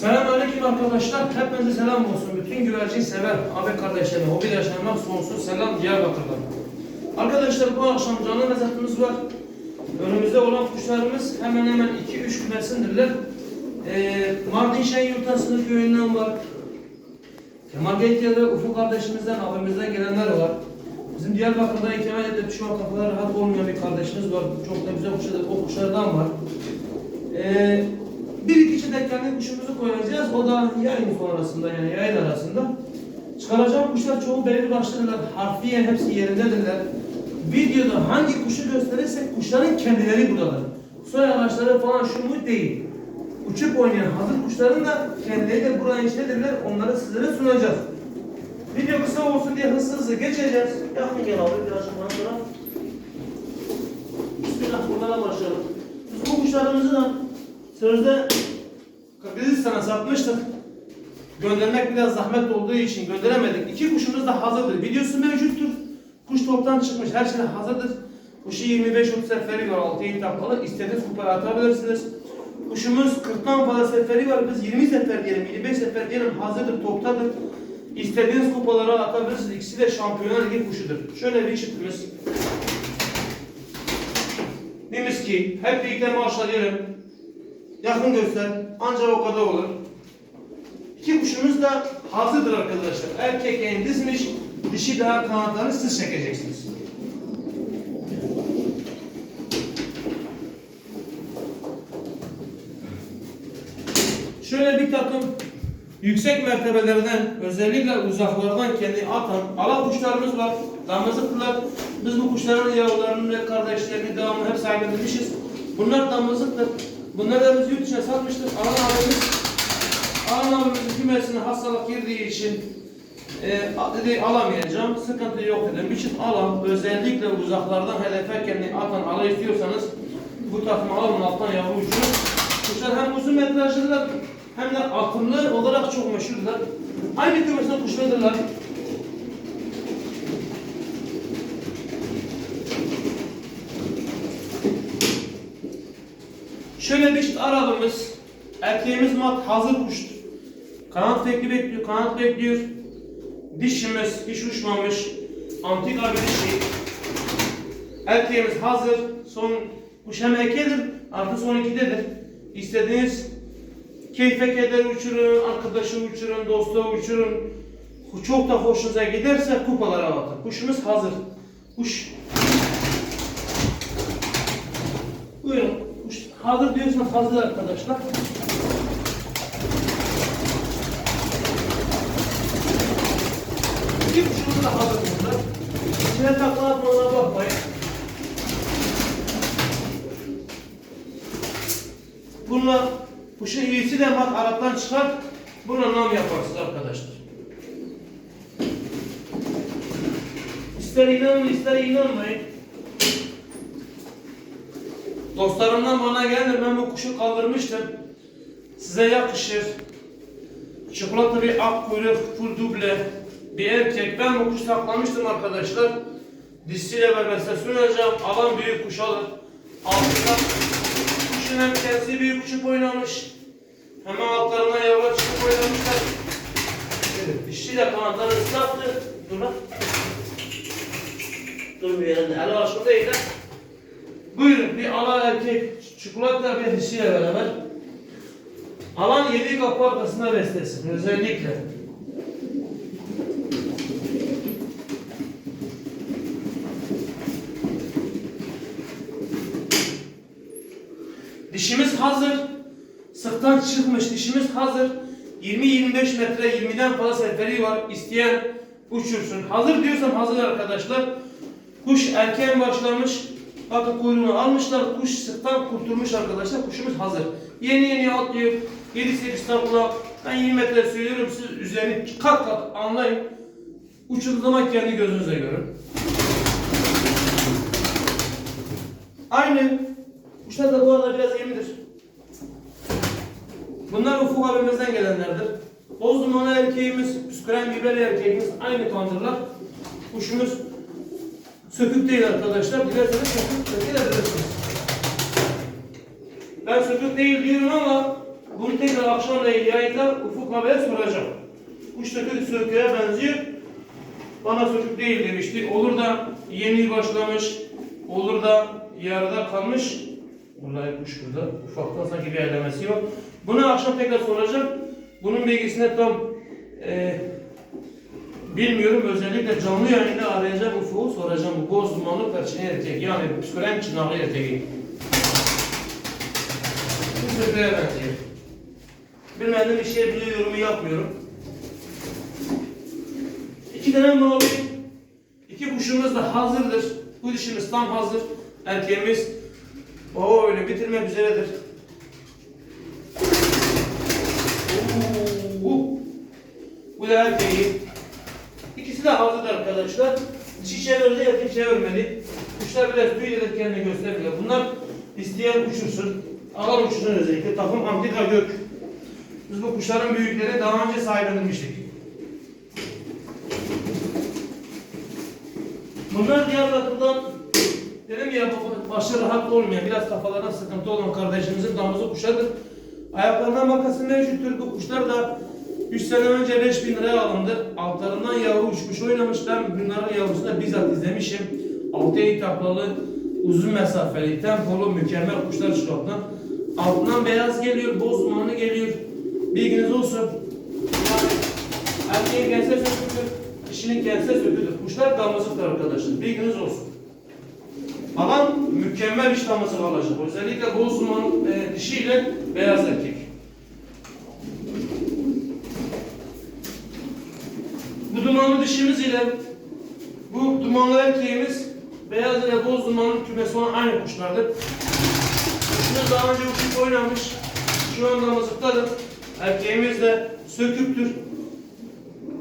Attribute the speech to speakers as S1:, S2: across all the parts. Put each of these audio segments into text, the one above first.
S1: Selamünaleyküm arkadaşlar. Hepinize selam olsun. Bütün güvercin sever abi kardeşlerime, hobidaşlarıma sonsuz selam Diyarbakır'dan. Arkadaşlar bu akşam canlı mezatımız var. Önümüzde olan kuşlarımız hemen hemen 2-3 kümesindirler. Ee, Mardin Şen Yurtası'nın köyünden var. Kemal Beytiye'de Ufuk kardeşimizden, abimizden gelenler var. Bizim Diyarbakır'da edip şu an kafaları rahat olmayan bir kardeşimiz var. Çok da güzel kuşlar, o kuşlardan var. Ee, bir iki çetek kendi kuşumuzu koyacağız. O da yayın sonrasında yani yayın arasında. Çıkaracağım kuşlar çoğu belli başlıdırlar. Harfiyen hepsi yerindedirler. Videoda hangi kuşu gösterirsek kuşların kendileri buradalar. Soy araçları falan şu mu değil. Uçup oynayan hazır kuşların da kendileri de buraya işledirler. Onları sizlere sunacağız. Video kısa olsun diye hızlı hızlı geçeceğiz. Yakın gel abi biraz sonra. Bismillah buradan başlayalım. Biz bu kuşlarımızı da sözde Kırgızistan'a satmıştık. Göndermek biraz zahmet olduğu için gönderemedik. İki kuşumuz da hazırdır. Videosu mevcuttur. Kuş toptan çıkmış. Her şey hazırdır. Kuşu 25-30 seferi var. 6 taklalı. İstediğiniz kupaya atabilirsiniz. Kuşumuz 40'tan fazla seferi var. Biz 20 sefer diyelim, 25 sefer diyelim hazırdır, toptadır. İstediğiniz kupalara atabilirsiniz. İkisi de şampiyonlar ligi kuşudur. Şöyle bir çiftimiz. Bir miski. Hep birlikte maşallah diyelim. Yakın göster. Ancak o kadar olur. İki kuşumuz da hazırdır arkadaşlar. Erkek en dizmiş. Dişi daha kanatlarını siz çekeceksiniz. Şöyle bir takım yüksek mertebelerden özellikle uzaklardan kendi atan ala kuşlarımız var. Damızlıklar. Biz bu kuşların yavrularını ve kardeşlerini devamlı hep sahiplenmişiz. Bunlar damızlıktır. Bunları da biz yurt dışına satmıştık. Alan abimizin kümesine hastalık girdiği için e, dedi alamayacağım. Sıkıntı yok dedim. için alan özellikle uzaklardan hedefe kendi atan ala istiyorsanız bu takımı alın alttan yavru uçurun. Kuşlar hem uzun metrajlılar hem de akıllı olarak çok meşhurlar. Aynı kümesinden kuşlardırlar. Şöyle bir çift arabamız, erkeğimiz mat hazır kuştur. Kanat tekli bekliyor, kanat bekliyor. Dişimiz hiç uçmamış, antika bir dişi. Erkeğimiz hazır, son kuş hem erkeğidir, artı son ikidedir. İstediğiniz keyfe keder uçurun, arkadaşı uçurun, dostu uçurun. Çok da hoşunuza giderse kupalara atın. Kuşumuz hazır. Kuş Buyurun. Kuş hazır diyorsanız hazır arkadaşlar. Bir kuşumuz da hazır burada. İçine takla atmalarına bakmayın. Bununla kuşun iyisi de bak Arap'tan çıkar. Bununla nam yaparsınız arkadaşlar. İster inanın ister inanmayın. Dostlarımdan bana geldi ben bu kuşu kaldırmıştım. Size yakışır. Çikolata bir ak kuyruk, full duble bir erkek. Ben bu kuşu saklamıştım arkadaşlar. Dişiyle beraber size sunacağım. Alan büyük kuş alır. Altında kuşun hem kendisi büyük kuşu oynamış. Hemen altlarına yavru çıkıp oynamışlar. Dişiyle kanatları ıslattı. Dur lan. Dur bir yerinde. El aşkı değil lan. Buyurun bir alan erkek çikolata ve dişiyle beraber. Alan yedi kapı arkasına beslesin özellikle. Dişimiz hazır. Sıktan çıkmış dişimiz hazır. 20-25 metre 20'den fazla seferi var. İsteyen uçursun. Hazır diyorsam hazır arkadaşlar. Kuş erken başlamış. Bakın kuyruğunu almışlar. Kuş sıktan kurtulmuş arkadaşlar. Kuşumuz hazır. Yeni yeni atlıyor. 7-8 takla. Ben 20 metre söylüyorum. Siz üzerini kat kat anlayın. Uçurduğu zaman kendi gözünüze görün. Aynı. Kuşlar da bu arada biraz yemidir. Bunlar Ufuk abimizden gelenlerdir. Boz dumanı erkeğimiz, püsküren biberi erkeğimiz aynı kandırlar. Kuşumuz sökük değil arkadaşlar. Dilerseniz sökük sökebilirsiniz. Ben sökük değil diyorum ama Bunu tekrar akşamleyin yayında Ufuk abiye soracağım. Kuş sökük söküğe benziyor. Bana sökük değil demişti. Olur da yeni başlamış, olur da yarıda kalmış. Vallahi kuş burada. Ufaktan sanki bir ellemesi yok. Bunu akşam tekrar soracağım. Bunun bilgisini tam e, bilmiyorum. Özellikle canlı yayında arayacağım Ufuk'u soracağım. Bu boz dumanlı perçini erkek. Yani psikolojik çınarlı erkeği. Bu söküğe benziyor. Bilmediğim bir şey bile yorumu yapmıyorum. İki tane mavi, iki kuşumuz da hazırdır. Bu dişimiz tam hazır. Erkeğimiz o öyle bitirmek üzeredir. Bu da erkeği. De hazır arkadaşlar. Dişi çevirdi, erkek çevirmedi. Kuşlar biraz tüy edip kendini göstermiyor. Bunlar isteyen uçursun. Alan uçursun özellikle. Takım antika gök. Biz bu kuşların büyükleri daha önce sahiplenmiştik. Bunlar Diyarbakır'dan dedim ya başı rahat olmayan, biraz kafalarına sıkıntı olan kardeşimizin damızı kuşadır. Ayaklarından makası mevcuttur. Bu kuşlar da 3 sene önce 5000 liraya alındı. Altlarından yavru uçmuş oynamış. Ben bunların yavrusunu da bizzat izlemişim. Altı etaplalı, uzun mesafeli, tempolu, mükemmel kuşlar çıkarttı. Altından beyaz geliyor, boz dumanı geliyor. Bilginiz olsun. Erkeğin kense söküdür, dişinin kense söküdür. Kuşlar damızlıktır arkadaşlar. Bilginiz olsun. Alan mükemmel iş damızlık alacak. Özellikle boz duman e, dişiyle beyaz erkek. Bu dumanlı dişimiz ile bu dumanlı erkeğimiz beyaz ile boz dumanın kümesi olan aynı kuşlardır. Kuşumuz daha önce uçup oynamış. Şu an damızlıktadır. Erkeğimiz de söküktür.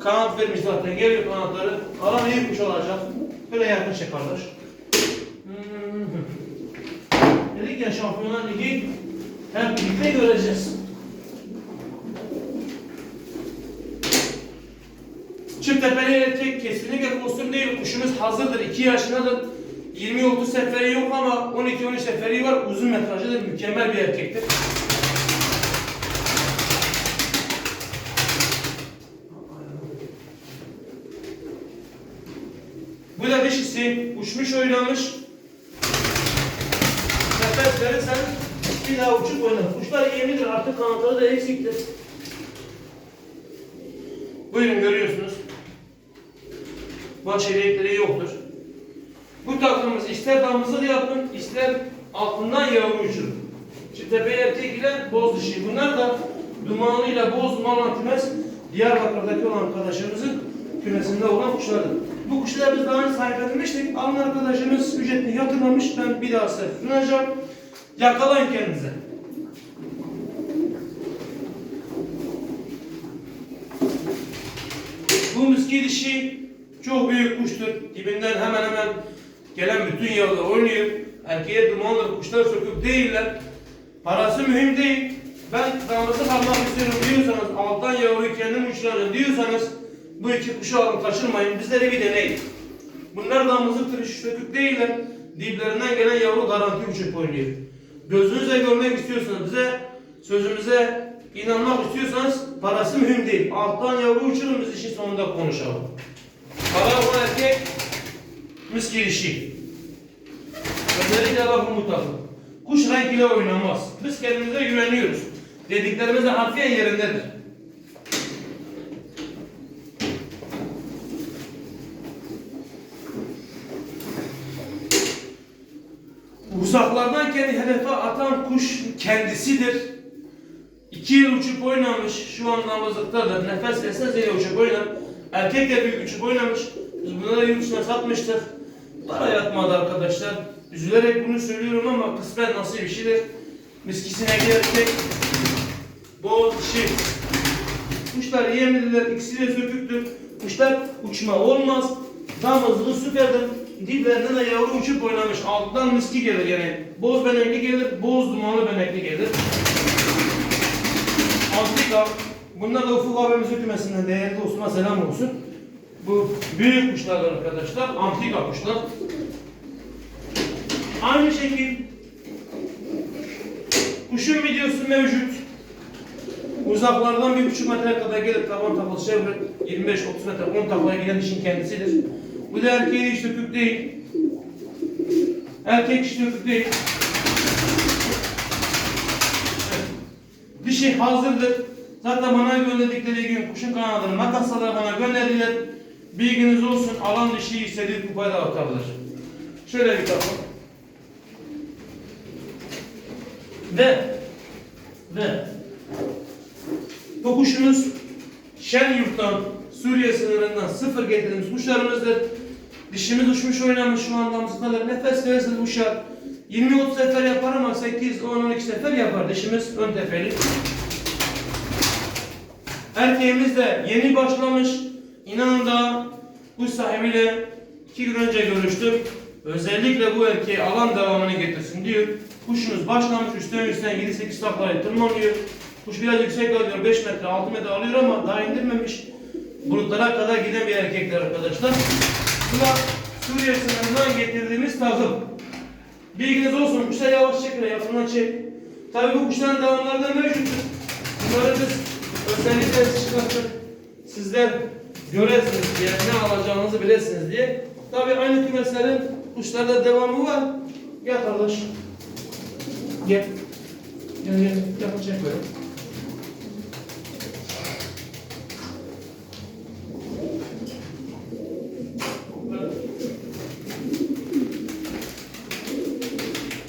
S1: Kanat vermiş zaten. Geliyor kanatları. Alan iyi kuş olacak. Böyle yakın çek kardeş. Hmm. Dedik ya Şampiyonlar Ligi hep birlikte göreceğiz. Tepeli erkek kesinlikle kostüm değil. Kuşumuz hazırdır. 2 yaşındadır. 20-30 seferi yok ama 12-13 seferi var. Uzun metrajlıdır. Mükemmel bir erkektir. Bu da dişisi. Uçmuş oynamış. Nefes verirsen bir daha uçup oynar. Kuşlar yemidir. Artık kanatları da eksiktir. Buyurun görüyorsunuz. Elektriği yoktur. Bu takımımız ister damızlık yapın, ister altından yavru uçurun. Şimdi ile boz dişi. Bunlar da dumanlıyla boz dumanla kümes Diyarbakır'daki olan arkadaşımızın kümesinde olan kuşlardır. Bu kuşları biz daha önce sahiplenmiştik. Alan arkadaşımız ücretini yatırmamış. Ben bir daha size sunacağım. Yakalayın kendinize. Bu miski dişi çok büyük kuştur. Dibinden hemen hemen gelen bütün yavrular oynuyor. Erkeğe dumanlı kuşlar söküp değiller. Parası mühim değil. Ben damızlık almak istiyorum diyorsanız, alttan yavruyu kendim uçuracağım diyorsanız bu iki kuşu alın kaçırmayın. Bizlere bir deneyin. Bunlar damızlıktır, sökük değiller. Diplerinden gelen yavru garanti uçup oynuyor. Gözünüzle görmek istiyorsanız, bize sözümüze inanmak istiyorsanız parası mühim değil. Alttan yavru uçurun biz işin sonunda konuşalım. Para olan erkek miski dişi. Özellikle bu takım. Kuş renk ile oynamaz. Biz kendimize güveniyoruz. Dediklerimiz de harfiyen yerindedir. Uzaklardan kendi hedefe atan kuş kendisidir. İki yıl uçup oynamış, şu an namazlıktadır. Nefes esnez yine uçup oynar. Erkek de büyük uçup oynamış. Biz bunları dışına satmıştık. Para yatmadı arkadaşlar. Üzülerek bunu söylüyorum ama kısmet nasıl bir şeydir. Miskisine girersek bol dişi. Kuşlar yemliler, ikisi de söküktür. Kuşlar uçma olmaz. Damızlığı süperdir. Diplerinden de yavru uçup oynamış. Alttan miski gelir yani. Boz benekli gelir, boz dumanlı benekli gelir. Antika. Bunlar da Ufuk abimizin kümesinden değerli dostuma selam olsun. Bu büyük kuşlardır arkadaşlar. Antika kuşlar. Aynı şekil kuşun videosu mevcut. Uzaklardan bir buçuk metre kadar gelip taban taklası çevirip 25-30 metre 10 taklaya giden dişin kendisidir. Bu da erkeği hiç dökük değil. Erkek hiç dökük değil. Dişi hazırdır. Zaten bana gönderdikleri gün kuşun kanadını makasla bana gönderdiler. Bilginiz olsun alan dişi istediği kupaya da atabilir. Şöyle bir bakın. Ve ve bu kuşumuz Şenyurt'tan Suriye sınırından sıfır getirdiğimiz kuşlarımızdır. Dişimiz uçmuş oynamış şu anda mızıklar. Nefes verirsiniz uçar. 20-30 sefer yapar ama 8-10-12 sefer yapar. Dişimiz ön tepeli. Erkeğimiz de yeni başlamış. İnanın da kuş sahibiyle iki gün önce görüştüm. Özellikle bu erkeğe alan devamını getirsin diyor. Kuşunuz başlamış üstten üstten 7-8 taklayı tırmanıyor. Kuş biraz yüksek alıyor 5 metre 6 metre alıyor ama daha indirmemiş. Bulutlara kadar giden bir erkekler arkadaşlar. Bu da Suriye sınırından getirdiğimiz takım. Bilginiz olsun kuşlar yavaş çek ve yakından çek. Tabii bu kuşların devamları da mevcuttur. Bunları biz özellikle çıkartıp sizler göresiniz diye, ne alacağınızı bilesiniz diye. Tabii aynı kümeslerin kuşlarda devamı var. Gel kardeş. Gel. Gel gel. Çek böyle.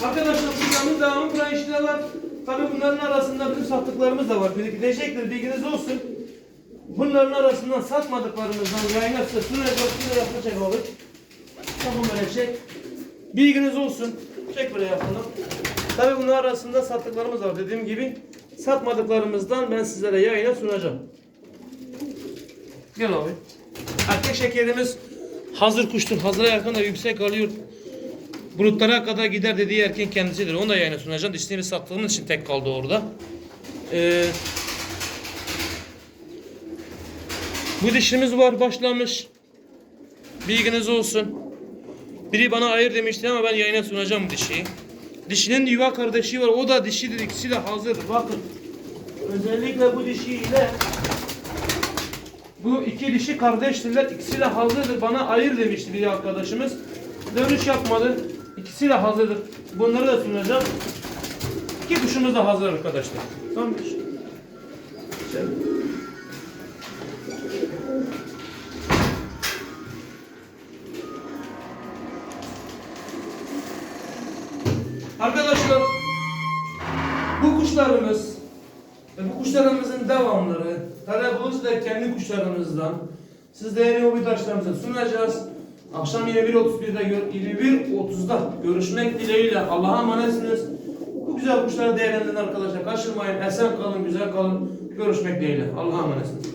S1: Arkadaşlar programın devamı buraya işler var. Tabii bunların arasında bütün sattıklarımız da var. Birikecektir bilginiz olsun. Bunların arasından satmadıklarımızdan yayına sunacak bir yapacak olur. Tamam böyle çek. Bilginiz olsun. Çek böyle yapalım. Tabii bunlar arasında sattıklarımız var dediğim gibi. Satmadıklarımızdan ben sizlere yayına sunacağım. Gel abi. Erkek şekerimiz hazır kuştur. Hazıra yakın da yüksek alıyor. Bulutlara kadar gider dediği erken kendisidir. Onu da yayına sunacağım. Dişliğimi sattığımız için tek kaldı orada. Ee, bu dişimiz var başlamış. Bilginiz olsun. Biri bana ayır demişti ama ben yayına sunacağım bu dişiyi. Dişinin yuva kardeşi var. O da dişidir. İkisi de hazır. Bakın. Özellikle bu dişiyle bu iki dişi kardeştirler. İkisi de hazırdır. Bana ayır demişti bir arkadaşımız. Dönüş yapmadı. De hazırdır. Bunları da sunacağım. İki kuşumuz da hazır arkadaşlar. Tamam Şöyle. Arkadaşlar bu kuşlarımız bu kuşlarımızın devamları talep olursa da kendi kuşlarımızdan siz değerli hobidaşlarımıza sunacağız. Akşam 21.31'de gör- 21.30'da görüşmek dileğiyle Allah'a emanetsiniz. Bu güzel kuşları değerlendirin arkadaşlar. Kaçırmayın. Esen kalın, güzel kalın. Görüşmek dileğiyle. Allah'a emanetsiniz.